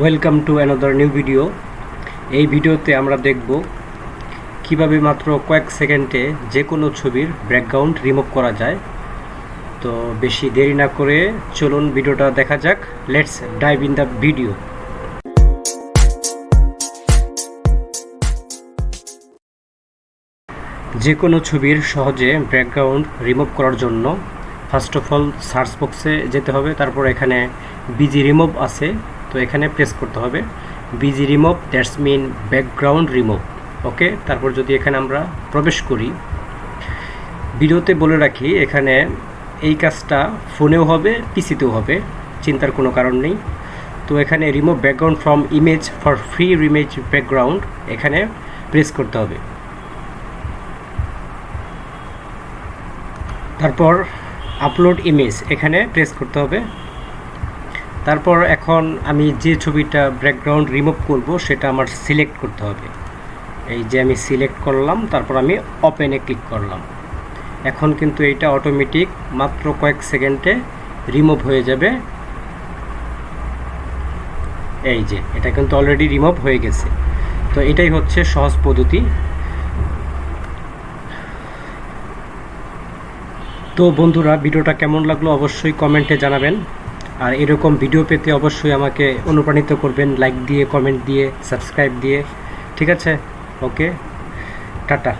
Welcome to another new video এই ভিডিওতে আমরা দেখব কীভাবে মাত্র কয়েক সেকেন্ডে যে কোনো ছবির ব্যাকগ্রাউন্ড রিমুভ করা যায়। তো বেশি দেরি না করে চলুন ভিডিওটা দেখা যাক। Let's dive in the video যে কোনো ছবির সহজে ব্যাকগ্রাউন্ড রিমুভ করার জন্য ফার্স্ট অফ অল সার্চ বক্সে যেতে হবে। তারপর এখানে বিজি রিমুভ আছে। তো এখানে প্রেস করতে হবে। BG remove that's mean background remove okay তারপর যদি এখানে আমরা প্রবেশ করি ভিডিওতে বলে রাখি, এখানে এই কাজটা ফোনেও হবে পিসিতেও হবে, চিন্তার কোনো কারণ নেই। তো এখানে remove background from image for free রিমেজ background এখানে প্রেস করতে হবে। তারপর আপলোড ইমেজ এখানে প্রেস করতে হবে। তারপর এখন আমি যে ছবিটা ব্যাকগ্রাউন্ড রিমুভ করব, সেটা আমার সিলেক্ট করতে হবে। এই যে আমি সিলেক্ট করলাম, তারপর আমি ওপেনে ক্লিক করলাম। এখন কিন্তু এটা অটোমেটিক মাত্র কয়েক সেকেন্ডে রিমুভ হয়ে যাবে। এই যে, এটা কিন্তু অলরেডি রিমুভ হয়ে গেছে। তো এটাই হচ্ছে সহজ পদ্ধতি। তো বন্ধুরা, ভিডিওটা কেমন লাগল অবশ্যই কমেন্টে জানাবেন। আর এরকম ভিডিও পেতে অবশ্যই আমাকে অনুপ্রাণিত করবেন লাইক দিয়ে কমেন্ট দিয়ে সাবস্ক্রাইব দিয়ে, ঠিক আছে? Okay ta-ta.